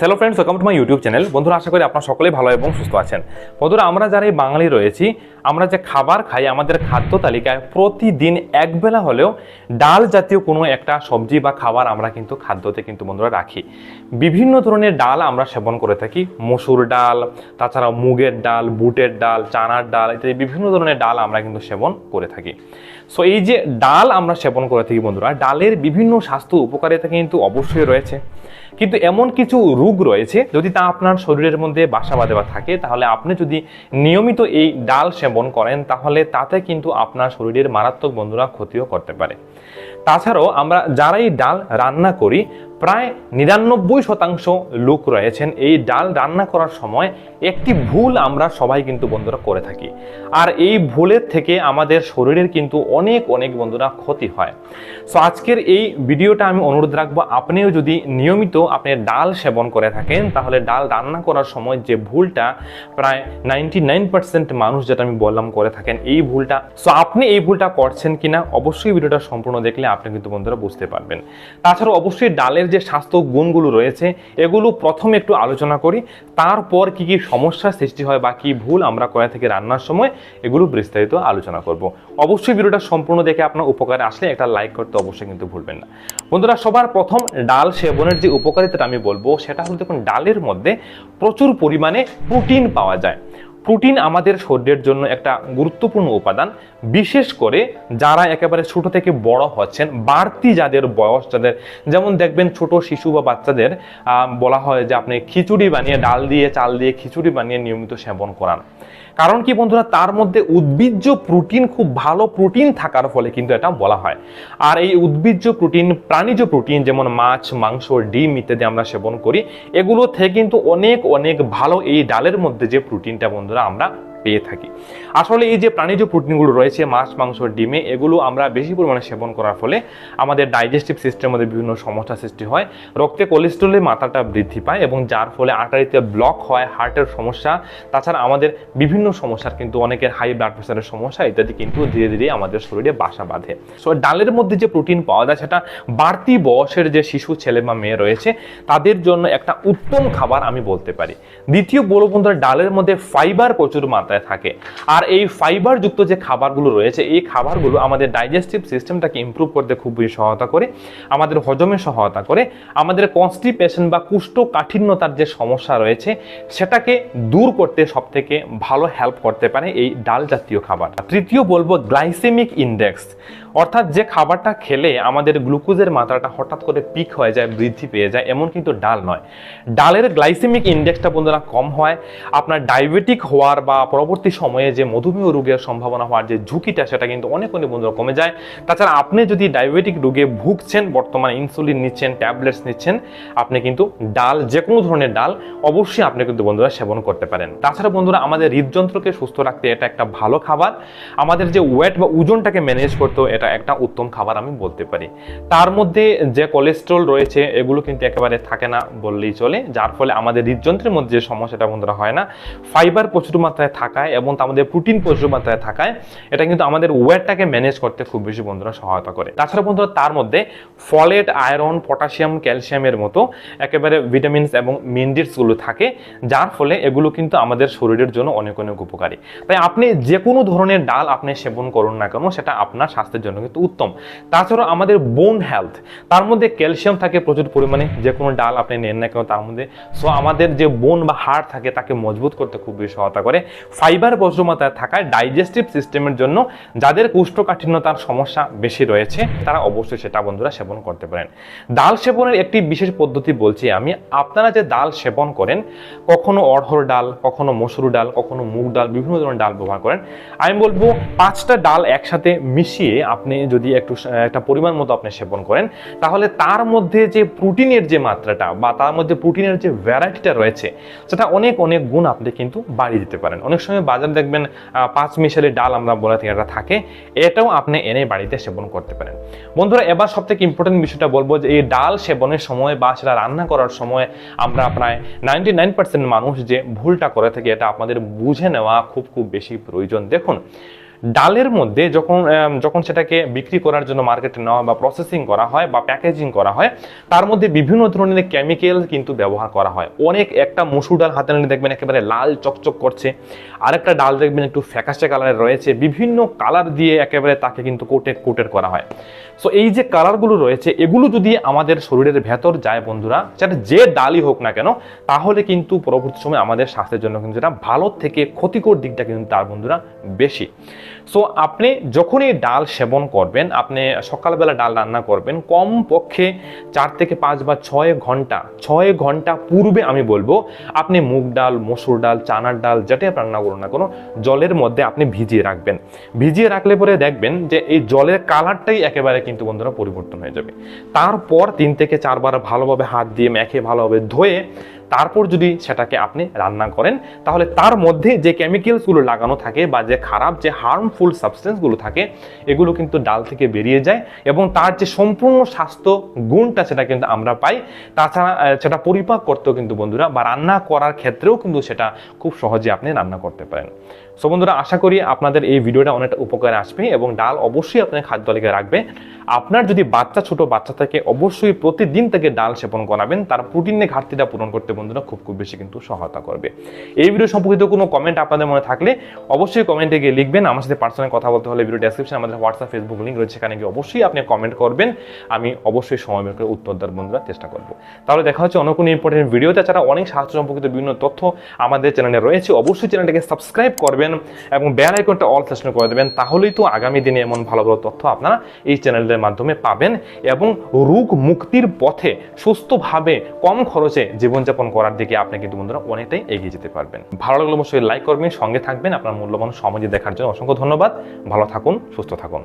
Hello friends welcome to my YouTube channel বন্ধুরা, আশা করি আপনারা সকলেই ভালো এবং সুস্থ আছেন। বন্ধুরা, আমরা যারা এই বাঙালি রয়েছি, আমরা যে খাবার খাই, আমাদের খাদ্য তালিকায় প্রতিদিন একবেলা হলেও ডাল জাতীয় কোনো একটা সবজি বা খাবার আমরা কিন্তু খাদ্যতে কিন্তু বন্ধুরা রাখি। বিভিন্ন ধরনের ডাল আমরা সেবন করে থাকি। মসুর ডাল তাছাড়া মুগের ডাল, বুটের ডাল, চানার ডাল ইত্যাদি বিভিন্ন ধরনের ডাল আমরা কিন্তু সেবন করে থাকি। সো এই যে ডাল আমরা সেবন করে থাকি বন্ধুরা, ডালের বিভিন্ন স্বাস্থ্য উপকারিতা কিন্তু অবশ্যই রয়েছে। কিন্তু এমন কিছু রোগ রয়েছে, যদি তা আপনার শরীরের মধ্যে বাসা বাঁধে বা থাকে, তাহলে আপনি যদি নিয়মিত এই ডাল সেবন করেন, তাহলে তাতে কিন্তু আপনার শরীরের মারাত্মক বন্ধুরা ক্ষতিও করতে পারে। তাছাড়াও আমরা যারা এই ডাল রান্না করি প্রায় নিরানব্বই শতাংশ লোক রয়েছেন এই ডাল রান্না করার সময় একটি ভুল আমরা সবাই কিন্তু বন্ধুরা করে থাকি। আর এই ভুলের থেকে আমাদের শরীরের কিন্তু অনেক অনেক বন্ধুরা ক্ষতি হয়। সো আজকের এই ভিডিওটা আমি অনুরোধ রাখব, আপনিও যদি নিয়মিত আপনি ডাল সেবন করে থাকেন, তাহলে ডাল রান্না করার সময় যে ভুলটা প্রায় নাইনটি নাইন পার্সেন্ট মানুষ যেটা আমি বললাম করে থাকেন, এই ভুলটা। সো আপনি এই ভুলটা করছেন কিনা, অবশ্যই ভিডিওটা সম্পূর্ণ দেখলে আপনি কিন্তু বন্ধুরা বুঝতে পারবেন। তাছাড়া অবশ্যই ডালের যে স্বাস্থ্য গুণগুলো রয়েছে, এগুলো প্রথমে একটু আলোচনা করি। তারপর কি কি সমস্যার সৃষ্টি হয় বা কি ভুল আমরা করে থেকে রান্নার সময়, এগুলো বিস্তারিত আলোচনা করব। অবশ্যই ভিডিওটা সম্পূর্ণ দেখে আপনার উপকারে আসলে একটা লাইক করতে অবশ্যই কিন্তু ভুলবেন না। বন্ধুরা, সবার প্রথম ডাল সেবনের যে উপকারিতাটা আমি বলব, সেটা হলো দেখুন, ডালের মধ্যে প্রচুর পরিমাণে প্রোটিন পাওয়া যায়। প্রোটিন আমাদের শরীরের জন্য একটা গুরুত্বপূর্ণ উপাদান। বিশেষ করে যারা একেবারে ছোট থেকে বড় হচ্ছেন, বাড়তি যাদের বয়স, যাদের যেমন দেখবেন ছোট শিশু বা বাচ্চাদের বলা হয় যে আপনি খিচুড়ি বানিয়ে ডাল দিয়ে, চাল দিয়ে খিচুড়ি বানিয়ে নিয়মিত সেবন করান। কারণ কি বন্ধুরা, তার মধ্যে উদ্ভিজ্জ প্রোটিন খুব ভালো প্রোটিন থাকার ফলে কিন্তু এটা বলা হয়। আর এই উদ্ভিজ্জ প্রোটিন, প্রাণীজ প্রোটিন যেমন মাছ, মাংস, ডিম ইত্যাদি আমরা সেবন করি, এগুলো থেকে কিন্তু অনেক অনেক ভালো এই ডালের মধ্যে যে প্রোটিনটা বন্ধুরা আমরা পেয়ে থাকি। আসলে এই যে প্রাণীজ প্রোটিনগুলো রয়েছে, মাছ, মাংস, ডিমে, এগুলো আমরা বেশি পরিমাণে সেবন করার ফলে আমাদের ডাইজেস্টিভ সিস্টেমের মধ্যে বিভিন্ন সমস্যা সৃষ্টি হয়। রক্তে কোলেস্ট্রলের মাত্রাটা বৃদ্ধি পায় এবং যার ফলে আটারিতে ব্লক হয় হার্টের সমস্যা। তাছাড়া আমাদের বিভিন্ন সমস্যার কিন্তু অনেকের হাই ব্লাড প্রেশারের সমস্যা, ইত্যাদি কিন্তু ধীরে ধীরে আমাদের শরীরে বাসা বাঁধে। সো ডালের মধ্যে যে প্রোটিন পাওয়া যায়, সেটা বাড়তি বয়সের যে শিশু, ছেলে বা মেয়ে রয়েছে, তাদের জন্য একটা উত্তম খাবার আমি বলতে পারি। দ্বিতীয় বড় ডালের মধ্যে ফাইবার প্রচুর মাত্রায় থাকে। আর এই ফাইবার যুক্ত যে খাবারগুলো রয়েছে, এই খাবারগুলো আমাদের ডাইজেস্টিভ সিস্টেমটাকে ইমপ্রুভ করতে খুব বেশি সহায়তা করে, আমাদের হজমে সহায়তা করে, আমাদের কনস্টিপেশন বা কুষ্ঠকাঠিন্যতার যে সমস্যা রয়েছে, সেটাকে দূর করতে সব থেকে ভালো হেল্প করতে পারে এই ডাল জাতীয় খাবার। তৃতীয় বলব গ্লাইসেমিক ইন্ডেক্স অর্থাৎ যে খাবারটা খেলে আমাদের গ্লুকোজের মাত্রাটা হঠাৎ করে পিক হয়ে যায়, বৃদ্ধি পেয়ে যায়, এমন কিন্তু ডাল নয়। ডালের গ্লাইসেমিক ইন্ডেক্সটা বন্ধুরা কম হয়। আপনার ডায়াবেটিক হওয়ার বা পরবর্তী সময়ে যে মধুমেহ রোগের সম্ভাবনা হওয়ার যে ঝুঁকিটা, সেটা কিন্তু অনেক অনেক বন্ধুরা কমে যায়। তাছাড়া আপনি যদি ডায়াবেটিক রোগে ভুগছেন, বর্তমানে ইনসুলিন নিচ্ছেন ট্যাবলেটস নিচ্ছেন, আপনি কিন্তু ডাল যে কোনো ধরনের ডাল অবশ্যই আপনি কিন্তু বন্ধুরা সেবন করতে পারেন। তাছাড়া বন্ধুরা, আমাদের হৃদযন্ত্রকে সুস্থ রাখতে এটা একটা ভালো খাবার। আমাদের যে ওয়েট বা ওজনটাকে ম্যানেজ করতেও এটা একটা উত্তম খাবার আমি বলতে পারি। তার মধ্যে যে কোলেস্ট্রল রয়েছে, এগুলো কিন্তু একেবারে থাকে না বললেই চলে। যার ফলে আমাদের হৃদযন্ত্রের মধ্যে যে সমস্যাটা বন্ধুরা হয় না ফাইবার প্রচুর মাত্রায় থাকায় এবং মধ্যে প্রোটিন প্রচুর মাত্রায় থাকায়, এটা কিন্তু আমাদের ওয়েটটাকে ম্যানেজ করতে খুব বেশি বন্ধুরা সহায়তা করে। তাছাড়া বন্ধুরা, তার মধ্যে ফলেট আয়রন পটাশিয়াম ক্যালসিয়ামের মতো একেবারে ভিটামিনস এবং মিনারেলসগুলো থাকে, যার ফলে এগুলো কিন্তু আমাদের শরীরের জন্য অনেক অনেক উপকারী। তাই আপনি যে কোনো ধরনের ডাল আপনি সেবন করুন না কেন, সেটা আপনার স্বাস্থ্যের জন্য কিন্তু উত্তম। তাছাড়া আমাদের বোন হেলথ তার মধ্যে ক্যালসিয়াম থাকে প্রচুর পরিমাণে যে কোনো ডাল আপনি নেন না কেন তার মধ্যে। সো আমাদের যে বোন বা হাড় থাকে, তাকে মজবুত করতে খুব বেশি সহায়তা করে। ফাইবার বজ্রমাত্রায় থাকায় ডাইজেস্টিভ সিস্টেমের জন্য যাদের কোষ্ঠকাঠিন্যতার সমস্যা বেশি রয়েছে, তারা অবশ্যই সেটা বন্ধুরা সেবন করতে পারেন। ডাল সেবনের একটি বিশেষ পদ্ধতি বলছি আমি। আপনারা যে ডাল সেবন করেন, কখনো অড়হর ডাল, কখনো মসুর ডাল, কখনো মুগ ডাল, বিভিন্ন ধরনের ডাল ব্যবহার করেন। আমি বলব, পাঁচটা ডাল একসাথে মিশিয়ে আপনি যদি একটু একটা পরিমাণ মতো আপনি সেবন করেন, তাহলে তার মধ্যে যে প্রোটিনের যে মাত্রাটা বা তার মধ্যে প্রোটিনের যে ভ্যারাইটিটা রয়েছে, সেটা অনেক অনেক গুণ আপনি কিন্তু বাড়িয়ে দিতে পারেন। অনেক সময় বাজার দেখবেন পাঁচ মিশালি ডাল আমরা বলে থাকি, এটা থাকে। এটাও আপনি এনে বাড়িতে সেবন করতে পারেন। বন্ধুরা, এবার সব থেকে ইম্পর্টেন্ট বিষয়টা বলব যে, এই ডাল সেবনের সময় বা সেটা রান্না করার সময় আমরা প্রায় নাইনটি নাইন পার্সেন্ট মানুষ যে ভুলটা করে থাকি, এটা আপনাদের বুঝে নেওয়া খুব খুব বেশি প্রয়োজন। দেখুন ডালের মধ্যে যখন যখন সেটাকে বিক্রি করার জন্য মার্কেটে নেওয়া হয় বা প্রসেসিং করা হয় বা প্যাকেজিং করা হয়, তার মধ্যে বিভিন্ন ধরনের কেমিক্যাল কিন্তু ব্যবহার করা হয়। অনেক একটা মসুর ডাল হাতে নিলে দেখবেন একেবারে লাল চকচক করছে। আরেকটা ডাল দেখবেন একটু ফ্যাকাশে কালারের রয়েছে। বিভিন্ন কালার দিয়ে একেবারে তাকে কিন্তু কোটে কোটেড করা হয়। সো এই যে কালারগুলো রয়েছে, এগুলো যদি আমাদের শরীরের ভেতর যায় বন্ধুরা, সেটা যে ডালই হোক না কেন, তাহলে কিন্তু পরবর্তী সময় আমাদের স্বাস্থ্যের জন্য কিন্তু এটা ভালো থেকে ক্ষতিকর দিকটা কিন্তু তার বন্ধুরা বেশি। সো আপনি যখনই ডাল সেবন করবেন, আপনি সকালবেলা ডাল রান্না করবেন কম পক্ষে চার থেকে পাঁচ বা ছয় ঘণ্টা ছয় ঘণ্টা পূর্বে আমি বলব, আপনি মুগ ডাল, মসুর ডাল, চানার ডাল, যেটাই রান্না করুন না কোনো, জলের মধ্যে আপনি ভিজিয়ে রাখবেন। ভিজিয়ে রাখলে পরে দেখবেন যে এই জলের কালারটাই একেবারে কিন্তু বন্ধুরা পরিবর্তন হয়ে যাবে। তারপর তিন থেকে চারবার ভালোভাবে হাত দিয়ে মেখে ভালোভাবে ধুয়ে তারপর যদি সেটাকে আপনি রান্না করেন, তাহলে তার মধ্যে যে কেমিক্যালসগুলো লাগানো থাকে বা যে খারাপ, যে হার্মফুল সাবস্টেন্সগুলো থাকে, এগুলো কিন্তু ডাল থেকে বেরিয়ে যায় এবং তার যে সম্পূর্ণ স্বাস্থ্য গুণটা সেটা কিন্তু আমরা পাই। তাছাড়া সেটা পরিপাক করতেও কিন্তু বন্ধুরা বা রান্না করার ক্ষেত্রেও কিন্তু সেটা খুব সহজে আপনি রান্না করতে পারেন। সো বন্ধুরা, আশা করি আপনাদের এই ভিডিওটা অনেকটা উপকারে আসবে এবং ডাল অবশ্যই আপনার খাদ্য তালিকায় রাখবে। আপনার যদি বাচ্চা, ছোট বাচ্চা থাকে, অবশ্যই প্রতিদিন থেকে ডাল সেবন করাবেন। তার প্রোটিনের ঘাটতিটা পূরণ করতে বন্ধুরা খুব খুব বেশি কিন্তু সহায়তা করবে। এই ভিডিও সম্পর্কিত কোনো কমেন্ট আপনাদের মনে থাকলে অবশ্যই কমেন্টে গিয়ে লিখবেন। আমার সাথে পার্সোনাল কথা বলতে হলে ভিডিও ডেসক্রিপশন আমাদের হোয়াটসঅ্যাপ ফেসবুক লিঙ্ক রয়েছে, সেখানে গিয়ে অবশ্যই আপনি কমেন্ট করবেন। আমি অবশ্যই সময় বের করে উত্তর দেওয়ার বন্ধুরা চেষ্টা করব। তাহলে দেখা হচ্ছে অন্য কোনো ইম্পর্টেন্ট ভিডিও তাছাড়া অনেক স্বাস্থ্য সম্পর্কিত বিভিন্ন তথ্য আমাদের চ্যানেলে রয়েছে। অবশ্যই চ্যানেলটাকে সাবস্ক্রাইব করবেন এবং বেল আইকনটা অল সেশন করে দেবেন। তাহলেই তো আগামী দিনে এমন ভালো ভালো তথ্য আপনারা এই চ্যানেলের মাধ্যমে পাবেন এবং রোগ মুক্তির পথে সুস্থভাবে, কম খরচে জীবনযাপন করার দিকে আপনি কিন্তু বন্ধুরা অনেকটাই এগিয়ে যেতে পারবেন। ভালো লাগলে অবশ্যই লাইক করবেন, সঙ্গে থাকবেন। আপনার মূল্যবান সমাজে দেখার জন্য অসংখ্য ধন্যবাদ। ভালো থাকুন, সুস্থ থাকুন।